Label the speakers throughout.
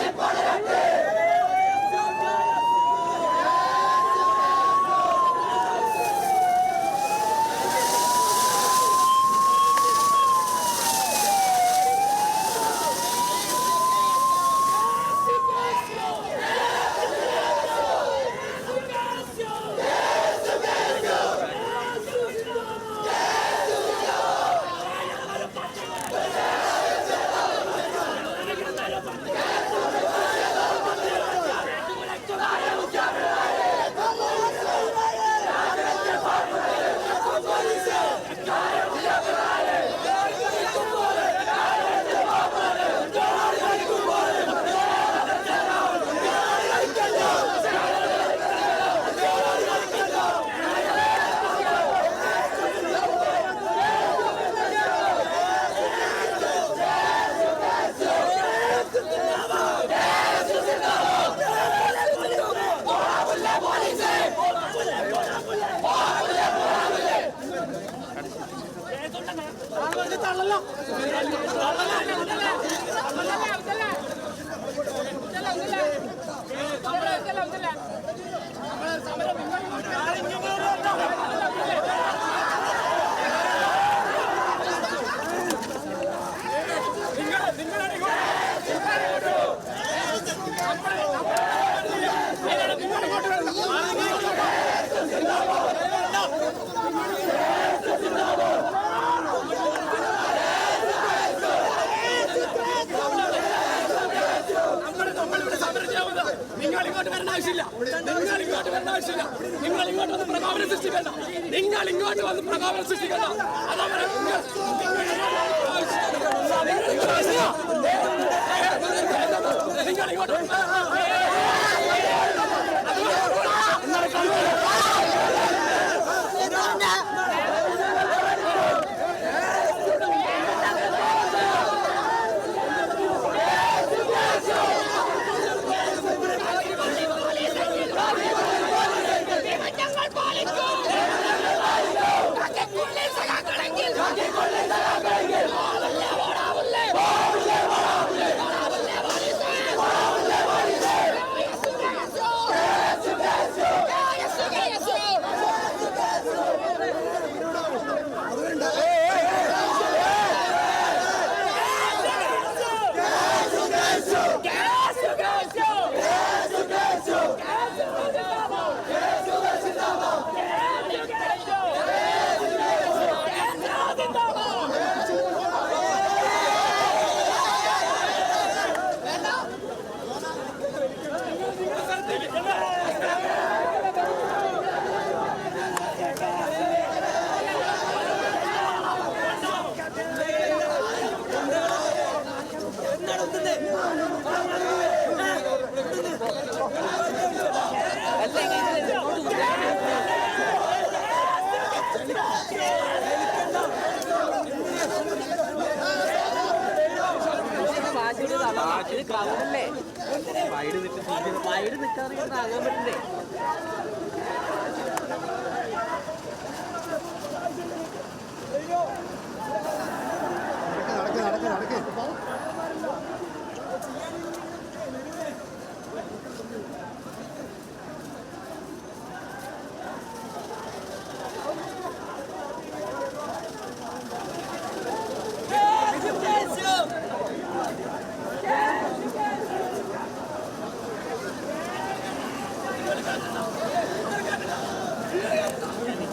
Speaker 1: Ecuador! Abdullah. നിങ്ങൾ ഇങ്ങോട്ട് വരേണ്ട ആവശ്യമില്ല. നിങ്ങൾ ഇങ്ങോട്ട് ആവശ്യമില്ല. നിങ്ങൾ ഇങ്ങോട്ട് വന്ന് പ്രകോപനം സൃഷ്ടിക്കണ്ട. നിങ്ങൾ ഇങ്ങോട്ട് വന്ന് പ്രകോപനം സൃഷ്ടിക്കണ്ട. അതാ പറയാം
Speaker 2: വൈഡ് നിൽക്കാതെ താങ്ങാൻ പറ്റണ്ടേ
Speaker 3: നടക്ക് നടക്ക് നടക്ക്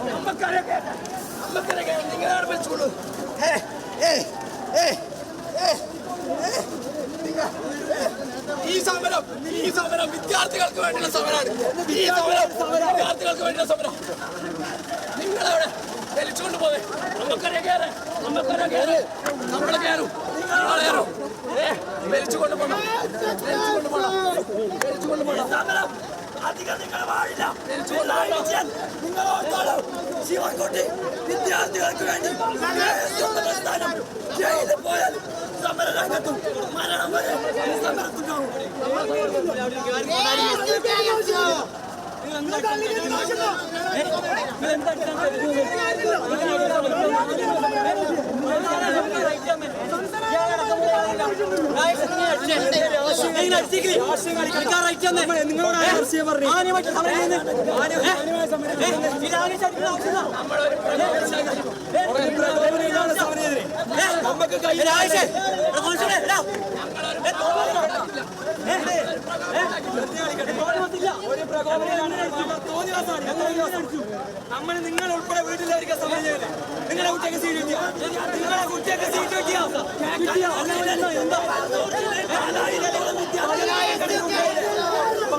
Speaker 1: നമുക്കറിയാം നമുക്കറിയാം നിങ്ങളാണ് വിളിച്ചോളൂ ഈ സമരം ഈ സമരം വിദ്യാർത്ഥികൾക്ക് വേണ്ടിയുള്ള സമരമാണ് ഈ സമരം വിദ്യാർത്ഥികൾക്ക് വേണ്ടിയുള്ള സമരം നിങ്ങളവിടെ വലിച്ചുകൊണ്ട് പോവേ നമുക്കറിയാം കയറേ നമുക്കറിയാം കയറേ നമ്മൾ കയറും നിങ്ങൾ കയറും ഏ വലിച്ചുകൊണ്ട് പോകണം വലിച്ചുകൊണ്ട് പോകണം വലിച്ചുകൊണ്ട് സമരം അധികം നിങ്ങൾ വാഴില്ല ഓർത്തോളൂ ശിവൻകുട്ടി വിദ്യാർത്ഥികൾക്ക് വേണ്ടി പ്രസ്ഥാനം ജയിലിൽ പോയാൽ സമരരംഗത്തും മരണം വരെ സമരത്തിനാവും
Speaker 2: നിങ്ങളോട് സമരം ചെയ്യുന്നത്
Speaker 1: നമുക്ക് കൈ
Speaker 2: നമ്മൾ നിങ്ങൾ ഉൾപ്പെടെ വീട്ടിലായിരിക്കും സമരം ചെയ്യുന്നത് നിങ്ങളെ കുട്ടിയൊക്കെ സീറ്റ് കിട്ടിയ നിങ്ങളെ കുട്ടിയൊക്കെ സീറ്റ് കിട്ടിയ എന്താ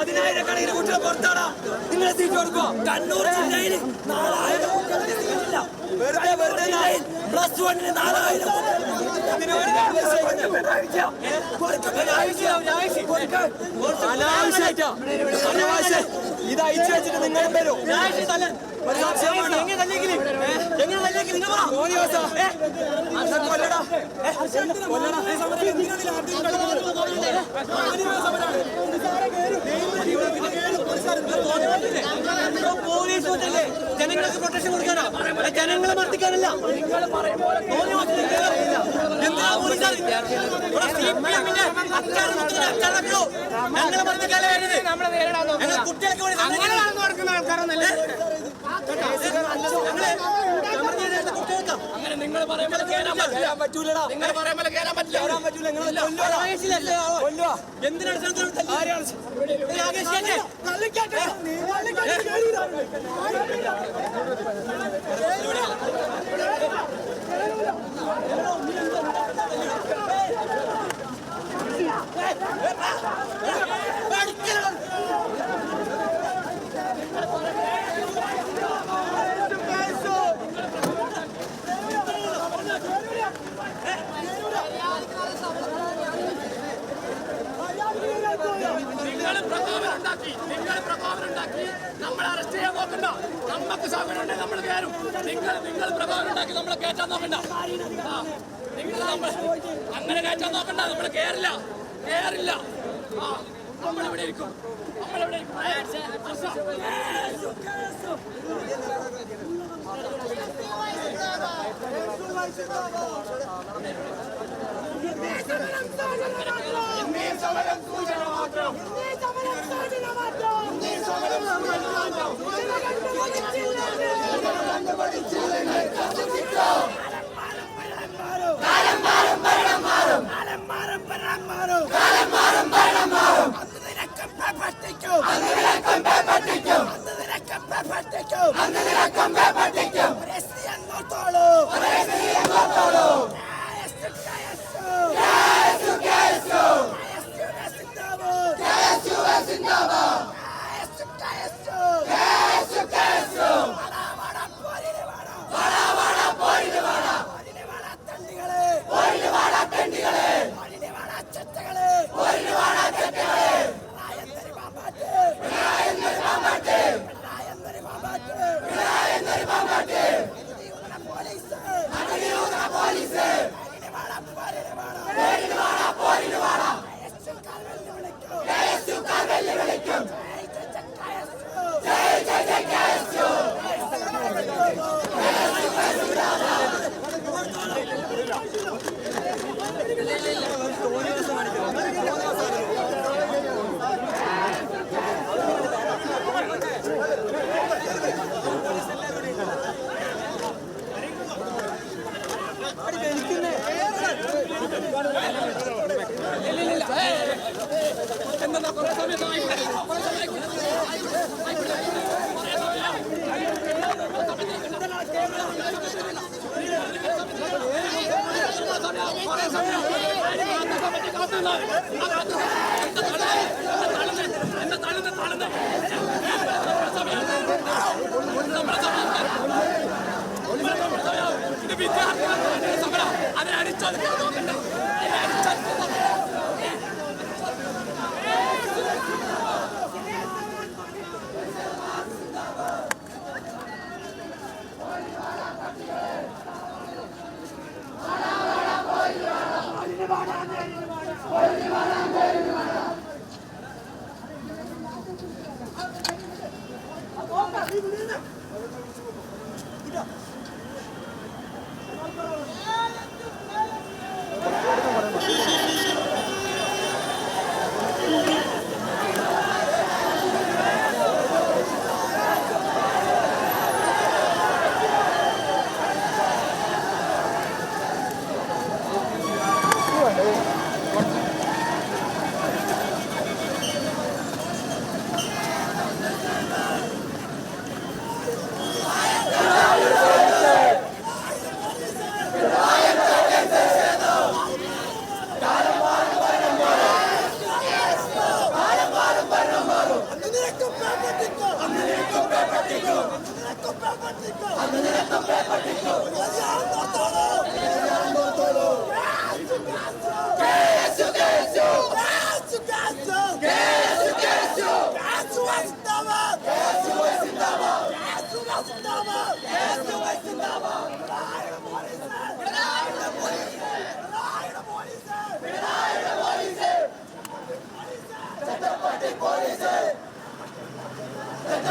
Speaker 2: പതിനായിരക്കണക്കിന് കുട്ടികളെ പുറത്താടാ നിങ്ങളെ സീറ്റ് കൊടുക്കുക. കണ്ണൂർ ജില്ലയിൽ നാലായിരം സീറ്റില്ല വെറുതെ വെറുതെ പ്ലസ് വണ്ണിന് നാലായിരം അനാവശ്യമായിട്ടാ അനാവശ്യം. ഇത് അയച്ചു വെച്ചിട്ട് നിങ്ങൾ പോലീസ് ജനങ്ങൾക്ക് പ്രൊട്ടക്ഷൻ കൊടുക്കാനോ? ജനങ്ങളെ മർദ്ദിക്കാനല്ല. എന്താ പോലീസാർ സി പി എമ്മിന്റെ അച്ചാറിന്റെ അച്ചാറോ ഞങ്ങൾ പറഞ്ഞ കാലം വരുന്നത്. ഞങ്ങൾ കുട്ടികൾക്ക് വേണ്ടി
Speaker 3: അങ്ങനെ നടക്കുന്ന ആൾക്കാരൊന്നല്ലേ
Speaker 1: അങ്ങനെ നിങ്ങൾ പറയുമ്പോൾ
Speaker 2: പറ്റൂലടാ
Speaker 1: നിങ്ങൾ പറയുമ്പോൾ കേറാൻ പറ്റില്ല
Speaker 2: കേറാൻ പറ്റൂല നിങ്ങൾ
Speaker 1: എന്തിനാണ് സ്ഥലത്ത് അങ്ങനെ കയറ്റാൻ നോക്കണ്ട. നമ്മൾ കേറില്ല. കേറില്ല. നമ്മളിവിടെ ഇരിക്കും? നമ്മളിവിടെ സമരം മാത്രം സമരം മാത്രം സമരം മാത്രം cámara.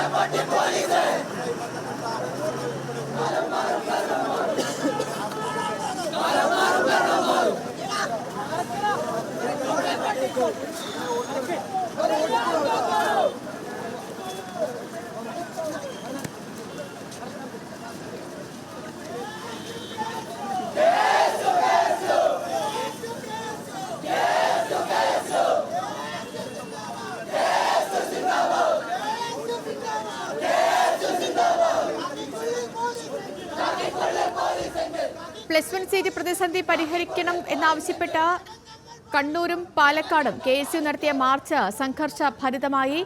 Speaker 1: Martin
Speaker 2: Police.
Speaker 4: Plus one seat പ്രതിസന്ധി പരിഹരിക്കണം എന്നാവശ്യപ്പെട്ട കണ്ണൂരും പാലക്കാടും കെ എസ് യു നടത്തിയ മാർച്ച് സംഘർഷ ഭരിതമായി.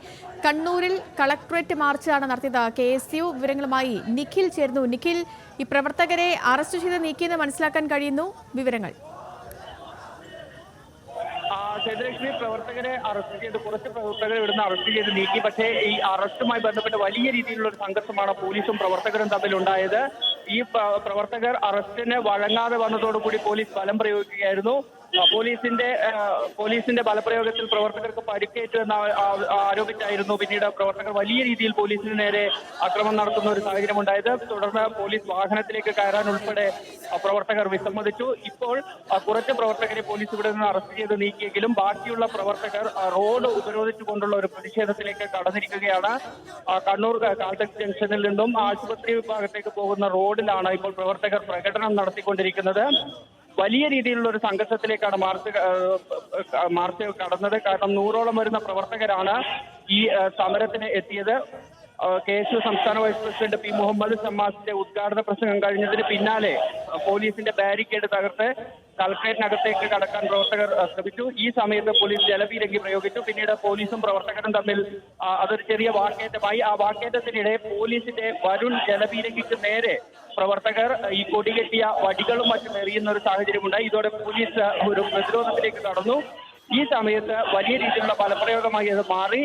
Speaker 4: കണ്ണൂരിൽ കളക്ടറേറ്റ് മാർച്ചാണ് നടത്തിയത് കെ എസ് യു വിവരങ്ങളുമായി നിഖിൽ ചേർന്നു നിഖിൽ ഈ പ്രവർത്തകരെ അറസ്റ്റ് ചെയ്ത് നീക്കിയെന്ന് മനസ്സിലാക്കാൻ കഴിയുന്നു. വിവരങ്ങൾ.
Speaker 5: ആ, സേതുലക്ഷ്മി പ്രവർത്തകരെ അറസ്റ്റ് ചെയ്ത് കുറച്ച് പ്രവർത്തകരെ ഇവിടുന്ന് അറസ്റ്റ് ചെയ്ത് നീക്കി. പക്ഷേ ഈ അറസ്റ്റുമായി ബന്ധപ്പെട്ട് വലിയ രീതിയിലുള്ള ഒരു സംഘർഷമാണ് പോലീസും പ്രവർത്തകരും തമ്മിൽ ഉണ്ടായത് ഈ പ്ര- പ്രവർത്തകർ അറസ്റ്റിന് വഴങ്ങാതെ വന്നതോടുകൂടി പോലീസ് ബലം പ്രയോഗിക്കുകയായിരുന്നു. പോലീസിന്റെ പോലീസിന്റെ ബലപ്രയോഗത്തിൽ പ്രവർത്തകർക്ക് പരിക്കേറ്റു എന്ന് ആരോപിച്ചായിരുന്നു പിന്നീട് പ്രവർത്തകർ വലിയ രീതിയിൽ പോലീസിന് നേരെ അക്രമം നടത്തുന്ന ഒരു സാഹചര്യം ഉണ്ടായത്. തുടർന്ന് പോലീസ് വാഹനത്തിലേക്ക് കയറാൻ ഉൾപ്പെടെ പ്രവർത്തകർ വിസമ്മതിച്ചു. ഇപ്പോൾ കുറച്ച് പ്രവർത്തകരെ പോലീസ് ഇവിടെ നിന്ന് അറസ്റ്റ് ചെയ്ത് നീക്കിയെങ്കിലും ബാക്കിയുള്ള പ്രവർത്തകർ റോഡ് ഉപരോധിച്ചുകൊണ്ടുള്ള ഒരു പ്രതിഷേധത്തിലേക്ക് കടന്നിരിക്കുകയാണ്. കണ്ണൂർ ക- കാൽടെക്സ് ജംഗ്ഷനിൽ നിന്നും ആശുപത്രി വിഭാഗത്തേക്ക് പോകുന്ന റോഡിലാണ് ഇപ്പോൾ പ്രവർത്തകർ പ്രകടനം നടത്തിക്കൊണ്ടിരിക്കുന്നത്. വലിയ രീതിയിലുള്ള ഒരു സംഘർഷത്തിലേക്കാണ് മാർച്ച് മാർച്ച് കടന്നത്. കാരണം നൂറോളം വരുന്ന പ്രവർത്തകരാണ് ഈ സമരത്തിന് എത്തിയത്. കെ എസ് യു സംസ്ഥാന വൈസ് പ്രസിഡന്റ് പി. മുഹമ്മദ് ഷമ്മാസിന്റെ ഉദ്ഘാടന പ്രസംഗം കഴിഞ്ഞതിന് പിന്നാലെ പോലീസിന്റെ ബാരിക്കേഡ് തകർത്ത് കളക്ടറേറ്റിനകത്തേക്ക് കടക്കാൻ പ്രവർത്തകർ ശ്രമിച്ചു. ഈ സമയത്ത് പോലീസ് ജലപീരങ്കി പ്രയോഗിച്ചു. പിന്നീട് പോലീസും പ്രവർത്തകരും തമ്മിൽ അതൊരു ചെറിയ വാക്കേറ്റമായി. ആ വാക്കേറ്റത്തിനിടെ പോലീസിന്റെ വരുൺ ജലപീരങ്കിക്ക് നേരെ പ്രവർത്തകർ ഈ കൊടികെട്ടിയ വടികളും മറ്റും എറിയുന്ന ഒരു സാഹചര്യമുണ്ടായി. ഇതോടെ പോലീസ് ഒരു പ്രതിരോധത്തിലേക്ക് കടന്നു. ഈ സമയത്ത് വലിയ രീതിയിലുള്ള ഫലപ്രയോഗമായി അത് മാറി.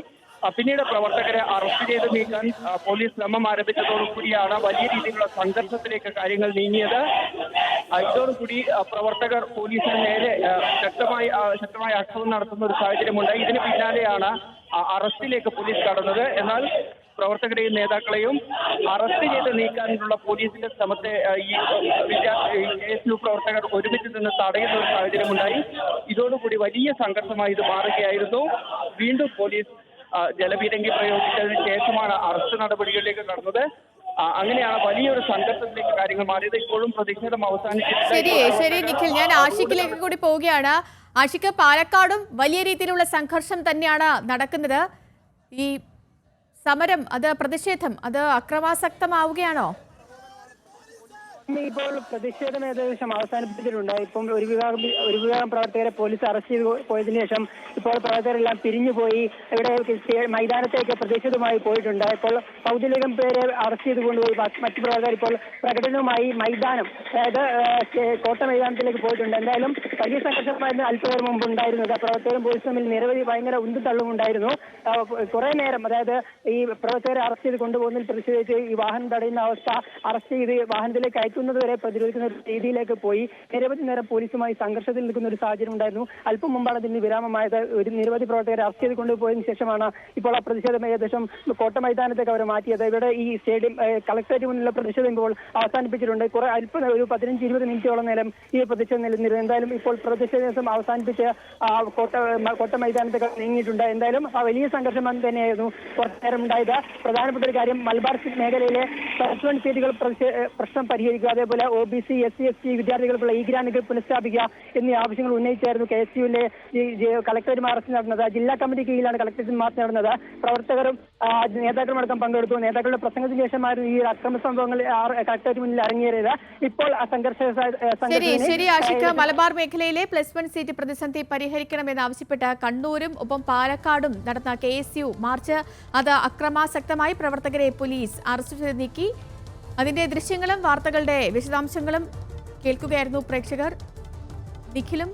Speaker 5: പിന്നീട് പ്രവർത്തകരെ അറസ്റ്റ് ചെയ്ത് നീക്കാൻ പോലീസ് ശ്രമം ആരംഭിച്ചതോടുകൂടിയാണ് വലിയ രീതിയിലുള്ള സംഘർഷത്തിലേക്ക് കാര്യങ്ങൾ നീങ്ങിയത്. ഇതോടുകൂടി പ്രവർത്തകർ പോലീസിന് നേരെ ശക്തമായി ശക്തമായ അക്ഷമം നടത്തുന്ന ഒരു സാഹചര്യമുണ്ട്. ഇതിന് പിന്നാലെയാണ് അറസ്റ്റിലേക്ക് പോലീസ് കടന്നത്. എന്നാൽ പ്രവർത്തകരെയും നേതാക്കളെയും അറസ്റ്റ് ചെയ്ത് നീക്കാനുള്ള പോലീസിന്റെ ശ്രമത്തെ ഈ കെ എസ് യു പ്രവർത്തകർ ഒരുമിച്ച് നിന്ന് തടയുന്ന ഒരു സാഹചര്യമുണ്ടായി. ഇതോടുകൂടി വലിയ സംഘർഷമായി ഇത് മാറുകയായിരുന്നു. വീണ്ടും പോലീസ് ജലപീരങ്കി പ്രയോഗിച്ചതിന് ശേഷമാണ് അറസ്റ്റ് നടപടികളിലേക്ക് കടന്നത് അങ്ങനെയാണ് വലിയൊരു സംഘർഷത്തിലേക്ക് കാര്യങ്ങൾ മാറിയത്. ഇപ്പോഴും പ്രതിഷേധം അവസാനിച്ചിട്ടില്ല.
Speaker 4: ശരി ശരി നിഖിൽ. ഞാൻ ആഷിക്കിലേക്ക് കൂടി പോവുകയാണ്. ആഷിക്ക് പാലക്കാടും വലിയ രീതിയിലുള്ള സംഘർഷം തന്നെയാണ് നടക്കുന്നത്. ഈ സമരം അത് പ്രതിഷേധം അത് അക്രമാസക്തമാവുകയാണോ?
Speaker 6: ഇപ്പോൾ പ്രതിഷേധം ഏകദേശം അവസാനിപ്പിച്ചിട്ടുണ്ട് ഇപ്പം ഒരു വിഭാഗം ഒരു വിഭാഗം പ്രവർത്തകരെ പോലീസ് അറസ്റ്റ് ചെയ്ത് പോയതിനു ശേഷം ഇപ്പോൾ പ്രവർത്തകരെല്ലാം പിരിഞ്ഞുപോയി ഇവിടെ മൈതാനത്തേക്ക് പ്രതിഷേധവുമായി പോയിട്ടുണ്ട്. ഇപ്പോൾ പൗതിലകം പേരെ അറസ്റ്റ് ചെയ്ത് കൊണ്ടുപോയി. മറ്റ് പ്രവർത്തകർ ഇപ്പോൾ പ്രകടനവുമായി മൈതാനം അതായത് കോട്ട മൈതാനത്തിലേക്ക് പോയിട്ടുണ്ട്. എന്തായാലും വലിയ സംഘർഷമായിരുന്നു അല്പനേരം മുമ്പ് ഉണ്ടായിരുന്നത്. പ്രവർത്തകരും പോലീസും തമ്മിൽ നിരവധി ഭയങ്കര ഉന്തുതള്ളും ഉണ്ടായിരുന്നു കുറെ നേരം അതായത് ഈ പ്രവർത്തകരെ അറസ്റ്റ് ചെയ്ത് കൊണ്ടുപോകുന്നതിൽ പ്രതിഷേധിച്ച് ഈ വാഹനം തടയുന്ന അവസ്ഥ അറസ്റ്റ് ചെയ്ത് വാഹനത്തിലേക്ക് അയക്കുന്നത് വരെ പ്രതിരോധിക്കുന്ന ഒരു രീതിയിലേക്ക് പോയി. നിരവധി നേരം പോലീസുമായി സംഘർഷത്തിൽ നിൽക്കുന്ന ഒരു സാഹചര്യം ഉണ്ടായിരുന്നു. അല്പം മുമ്പാണ് അതിന് വിരാമമായത്. ഒരു നിരവധി പ്രവർത്തകരെ അറസ്റ്റ് ചെയ്ത് കൊണ്ടുപോയതിനു ശേഷമാണ് ഇപ്പോൾ ആ പ്രതിഷേധം ഏകദേശം കോട്ട മൈതാനത്തേക്ക് അവർ മാറ്റിയത്. ഇവിടെ ഈ സ്റ്റേഡിയം കളക്ടറേറ്റ് മുന്നിലുള്ള പ്രതിഷേധം ഇപ്പോൾ അവസാനിപ്പിച്ചിട്ടുണ്ട്. കുറെ അല്പം ഒരു പതിനഞ്ച് ഇരുപത് മിനിറ്റോളം നേരം ഈ പ്രതിഷേധം നിലനിന്നിരുന്നു. എന്തായാലും ഇപ്പോൾ പ്രതിഷേധം അവസാനിപ്പിച്ച് ആ കോട്ട കോട്ട മൈതാനത്തേക്ക് നീങ്ങിയിട്ടുണ്ട്. എന്തായാലും വലിയ സംഘർഷം തന്നെയായിരുന്നു കുറച്ചു നേരം ഉണ്ടായത്. പ്രധാനപ്പെട്ട ഒരു കാര്യം മലബാർ മേഖലയിലെ സീറ്റുകൾ പ്രശ്നം പരിഹരിക്കുക അതേപോലെ O B C S C S T വിദ്യാർത്ഥികൾക്കുള്ള ഈ ഗ്രാൻഡുകൾ പുനഃസ്ഥാപിക്കുക എന്നീ ആവശ്യങ്ങൾ ഉന്നയിച്ചായിരുന്നു കെ എസ് യുവിലെ കളക്ടർമാർ മാർച്ച് നടന്നത്. ജില്ലാ കമ്മിറ്റി കീഴിലാണ് കളക്ടറേറ്റ് മാർച്ച് നടന്നത്. പ്രവർത്തകരും നേതാക്കളും അടക്കം പങ്കെടുത്തു. നേതാക്കളുടെ പ്രസംഗത്തിന് ശേഷമായിരുന്നു ഈ അക്രമ സംഭവങ്ങൾ കളക്ടറേറ്റ് മുന്നിൽ അരങ്ങേറിയത്. ഇപ്പോൾ സംഘർഷ
Speaker 4: ശരി ശരി മലബാർ മേഖലയിലെ പ്ലസ് വൺ സീറ്റ് പ്രതിസന്ധി പരിഹരിക്കണമെന്ന് ആവശ്യപ്പെട്ട് കണ്ണൂരും ഒപ്പം പാലക്കാടും നടന്ന കെ എസ് യു മാർച്ച്. അത് അക്രമാസക്തമായി പ്രവർത്തകരെ പോലീസ് അറസ്റ്റ് ചെയ്ത് നീക്കി. അതിന്റെ ദൃശ്യങ്ങളും വാർത്തകളുടെ വിശദാംശങ്ങളും കേൾക്കുകയായിരുന്നു പ്രേക്ഷകർ. നിഖിലും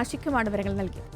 Speaker 4: ആഷിക്കുമാണ് വിവരങ്ങൾ നൽകിയത്.